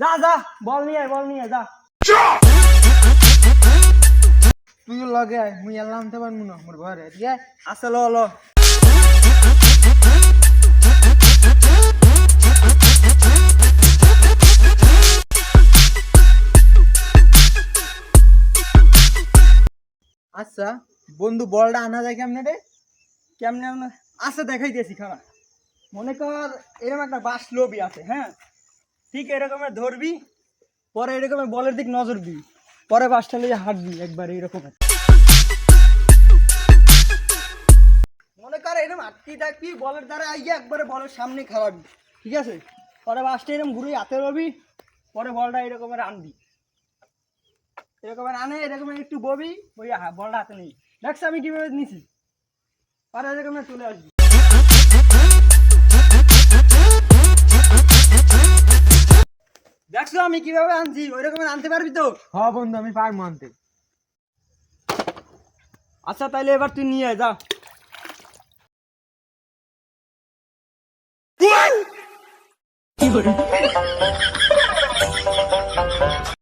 যা যা বল নিয়ে আয়, বল নিয়ে যা। তুই লগে আয় মুই এলাম তো পারমু না মোর ঘরে আছে? আসে লো লো। আচ্ছা বন্ধু বলটা আনা যায় কেমনে রে? কেমনে আসে দেখাই দিয়েছি খারাপ মনে কর এরকম একটা বাস লোবি আছে হ্যাঁ? ঠিক এরকমের ধরবি, পরে এরকমের বলের দিক নজর দিবি, পরে বাসটা নিয়ে হাঁটবি একবার এইরকম মনে কর এরকম আটকি থাকবি, বলের দ্বারা আইয়া একবারে বলের সামনে খাওয়াবি ঠিক আছে? পরে বাসটা এরকম ঘুরে হাতে রবি পরে বলটা এরকমের আনবি। এরকমের আনে এরকমের একটু ববি ওই বলটা হাতে নেই দেখছ আমি কীভাবে নিছি? পরে এরকমের চলে আসবি। দেখছ আমি কীভাবে আনছি? ওই রকমের আনতে পারবি তো? হ্যাঁ বন্ধু আমি পারব আনতে। আচ্ছা তাইলে এবার তুই নিয়ে আয়, যা। কি